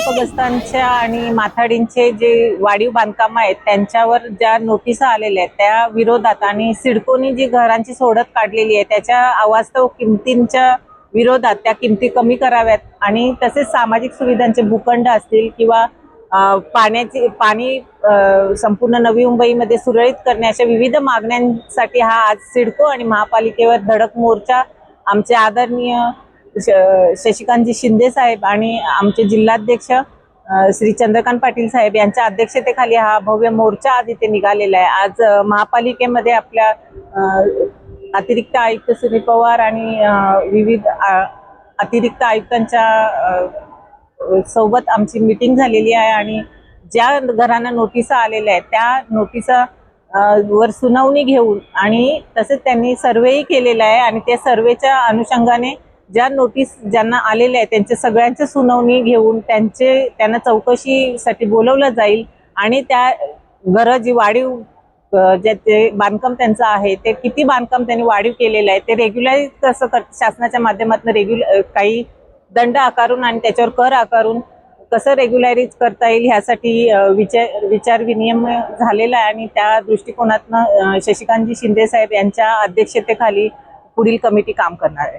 उद्ध्वस्तांच्या आणि माथाडींचे जे वाढीव बांधकाम आहेत त्यांच्यावर ज्या नोटिसा आलेल्या आहेत त्या विरोधात आणि सिडकोनी जी घरांची सोडत काढलेली आहे त्याच्या अवास्तव किमतींच्या विरोधात त्या किमती कमी कराव्यात आणि तसेच सामाजिक सुविधांचे भूखंड असतील किंवा पाण्याचे पाण्याची पाणी संपूर्ण नवी मुंबईमध्ये सुरळीत करणे अशा विविध मागण्यांसाठी हा आज सिडको आणि महापालिकेवर धडक मोर्चा आमचे आदरणीय शशिकांतजी शिंदे साहेब आणि आमचे जिल्हाध्यक्ष श्री चंद्रकांत पाटील साहेब यांच्या अध्यक्षतेखाली हा भव्य मोर्चा आज इथे निघालेला आहे. आज महापालिकेमध्ये आपल्या अतिरिक्त आयुक्त सुनील पवार आणि विविध अतिरिक्त आयुक्तांच्या सोबत आमची मीटिंग झालेली आहे आणि ज्या घरांना नोटिसा आलेल्या आहेत त्या नोटिसा वर सुनावणी घेऊन आणि तसेच त्यांनी सर्वेही केलेला आहे आणि त्या सर्वेच्या अनुषंगाने ज्या नोटीस ज्यांना आलेल्या आहेत त्यांच्या सगळ्यांच्या सुनावणी घेऊन त्यांचे त्यांना चौकशीसाठी बोलवलं जाईल आणि त्या घरं जी वाढीव जे ते बांधकाम त्यांचं आहे ते किती बांधकाम त्यांनी वाढीव केलेलं आहे ते रेग्युलर कसं कर शासनाच्या माध्यमातून रेग्युलर काही दंड आकारून आणि त्याच्यावर कर आकारून कसं रेग्युलराईज करता येईल ह्यासाठी विचार विचार विनियम झालेला आहे आणि त्या दृष्टिकोनातनं शशिकांतजी शिंदे साहेब यांच्या अध्यक्षतेखाली पुढील कमिटी काम करणार आहे.